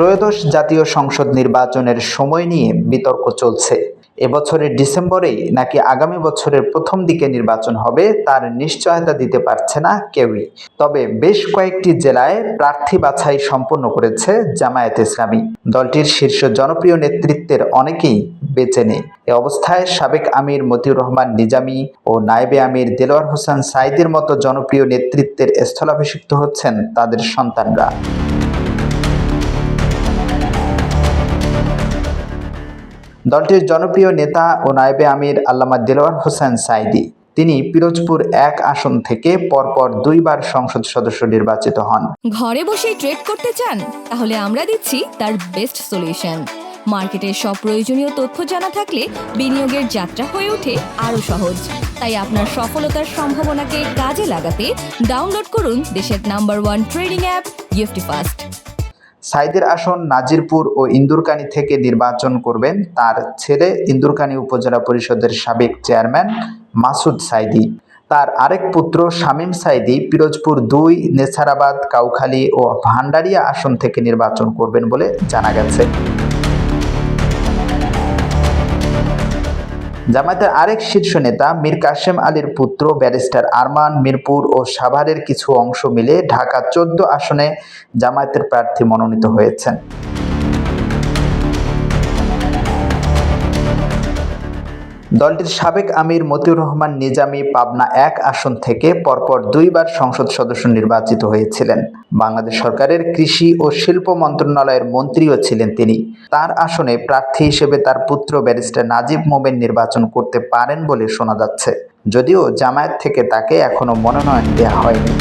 ত্রয়োদশ জাতীয় সংসদ নির্বাচনের সময় নিয়ে বিতর্ক চলছে। এবছরের ডিসেম্বরেই নাকি আগামী বছরের প্রথম দিকে নির্বাচন হবে তার নিশ্চয়তা দিতে পারছে না কেউই। তবে বেশ কয়েকটি জেলায় প্রার্থী বাছাই সম্পন্ন করেছে জামায়াত ইসলামী। দলটির শীর্ষ জনপ্রিয় নেতৃত্বের অনেকেই বেঁচে নেই এ অবস্থায় সাবেক আমির মতিউর রহমান নিজামি ও নায়েবে আমির দেলোয়ার হোসেন সাইদের মতো জনপ্রিয় নেতৃত্বের স্থলাভিষিক্ত হচ্ছেন তাদের সন্তানরা। দলটির জনপ্রিয় নেতা ও নায়েবে আমির আল্লামা দেলোয়ার হোসেন সাইদি। তিনি পিরোজপুর এক আসন থেকে পরপর দুইবার সংসদ সদস্য নির্বাচিত হন। ঘরে বসে ট্রেড করতে চান? তাহলে আমরা দিচ্ছি তার বেস্ট সলিউশন মার্কেটের সব প্রয়োজনীয় তথ্য জানা থাকলে বিনিয়োগের যাত্রা হয়ে ওঠে আরও সহজ। তাই আপনার সফলতার সম্ভাবনাকে কাজে লাগাতে ডাউনলোড করুন দেশের নাম্বার ওয়ান ট্রেডিং অ্যাপ ইউফটি ফাস্ট সাইদের আসন নাজিরপুর ও ইন্দুরকানি থেকে নির্বাচন করবেন তার ছেলে ইন্দুরকানি উপজেলা পরিষদের সাবেক চেয়ারম্যান মাসুদ সাইদি। তার আরেক পুত্র শামীম সাইদি পিরোজপুর দুই, নেছারাবাদ, কাউখালী ও ভান্ডারিয়া আসন থেকে নির্বাচন করবেন বলে জানা গেছে। জামায়াতের আরেক শীর্ষ নেতা মীর কাশেম আলীর পুত্র ব্যারিস্টার আরমান, মিরপুর ও সাভারের কিছু অংশ মিলে ঢাকা চোদ্দ আসনে জামায়াতের প্রার্থী মনোনীত হয়েছেন। দলটির সাবেক আমির মতিউর রহমান নিজামী পাবনা এক আসন থেকে পরপর দুইবার সংসদ সদস্য নির্বাচিত হয়েছিলেন। বাংলাদেশ সরকারের কৃষি ও শিল্প মন্ত্রণালয়ের মন্ত্রীও ছিলেন তিনি। তার আসনে প্রার্থী হিসেবে তার পুত্র ব্যারিস্টার নাজিব মোমেন নির্বাচন করতে পারেন বলে শোনা যাচ্ছে। যদিও জামায়াত থেকে তাকে এখনও মনোনয়ন দেওয়া হয়নি।